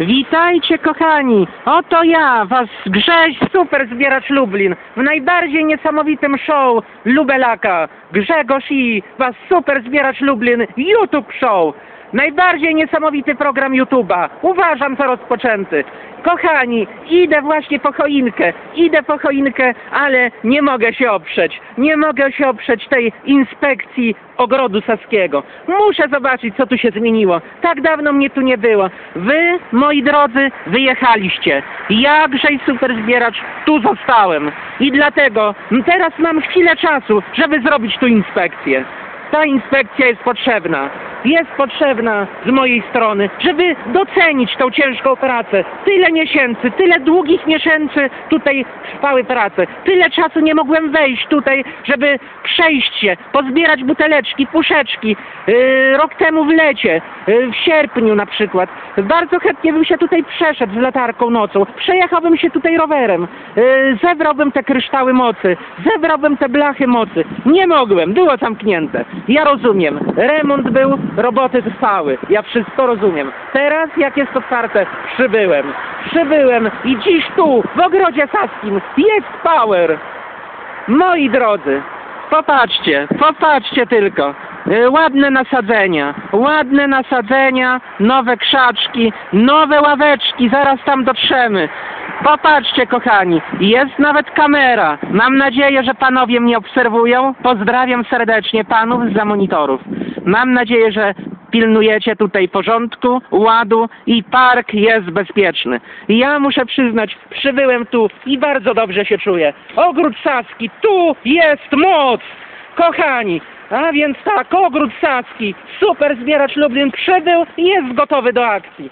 Witajcie kochani, oto ja, was Grześ, super zbieracz Lublin, w najbardziej niesamowitym show Lubelaka. Grzegorz i was super zbieracz Lublin, YouTube show. Najbardziej niesamowity program YouTube'a. Uważam za rozpoczęty. Kochani, idę właśnie po choinkę, idę po choinkę, ale nie mogę się oprzeć. Nie mogę się oprzeć tej inspekcji ogrodu saskiego. Muszę zobaczyć, co tu się zmieniło. Tak dawno mnie tu nie było. Wy, moi drodzy, wyjechaliście. Ja, Grzej Super Zbieracz, tu zostałem. I dlatego teraz mam chwilę czasu, żeby zrobić tu inspekcję. Ta inspekcja jest potrzebna. Jest potrzebna z mojej strony, żeby docenić tą ciężką pracę. Tyle miesięcy, tyle długich miesięcy tutaj trwały prace. Tyle czasu nie mogłem wejść tutaj, żeby przejść się, pozbierać buteleczki, puszeczki. Yy, rok temu w lecie, yy, w sierpniu na przykład. Bardzo chętnie bym się tutaj przeszedł z latarką nocą. Przejechałbym się tutaj rowerem. Yy, zebrałbym te kryształy mocy. Zebrałbym te blachy mocy. Nie mogłem, było zamknięte. Ja rozumiem. Remont był, roboty trwały. Ja wszystko rozumiem. Teraz, jak jest otwarte, przybyłem. Przybyłem i dziś tu, w ogrodzie saskim, jest power. Moi drodzy, popatrzcie, popatrzcie tylko. Y, Ładne nasadzenia, ładne nasadzenia, nowe krzaczki, nowe ławeczki, zaraz tam dotrzemy. Popatrzcie, kochani, jest nawet kamera. Mam nadzieję, że panowie mnie obserwują. Pozdrawiam serdecznie panów za monitorów. Mam nadzieję, że pilnujecie tutaj porządku, ładu i park jest bezpieczny. Ja muszę przyznać, przybyłem tu i bardzo dobrze się czuję. Ogród Saski, tu jest moc! Kochani, a więc tak, ogród Saski, super zbieracz Lublin przybył i jest gotowy do akcji.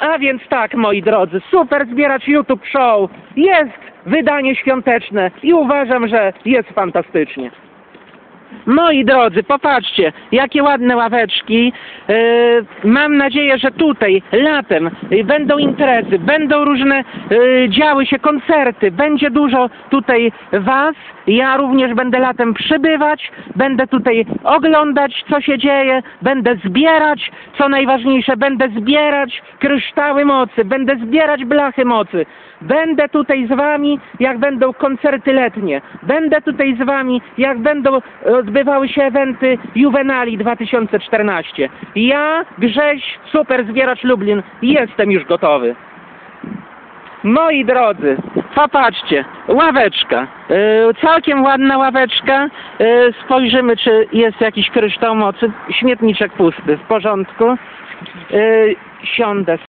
A więc tak, moi drodzy, super zbieracz YouTube Show, jest wydanie świąteczne i uważam, że jest fantastycznie. Moi drodzy, popatrzcie, jakie ładne ławeczki. Yy, mam nadzieję, że tutaj latem będą imprezy, będą różne yy, działy się koncerty, będzie dużo tutaj was. Ja również będę latem przybywać, będę tutaj oglądać, co się dzieje, będę zbierać, co najważniejsze, będę zbierać kryształy mocy, będę zbierać blachy mocy. Będę tutaj z wami, jak będą koncerty letnie. Będę tutaj z wami, jak będą odbywały się eventy Juvenali 2014. Ja, Grześ, super zbieracz Lublin, jestem już gotowy. Moi drodzy, popatrzcie, ławeczka, yy, całkiem ładna ławeczka, yy, spojrzymy czy jest jakiś kryształ mocy, śmietniczek pusty, w porządku, yy, siądę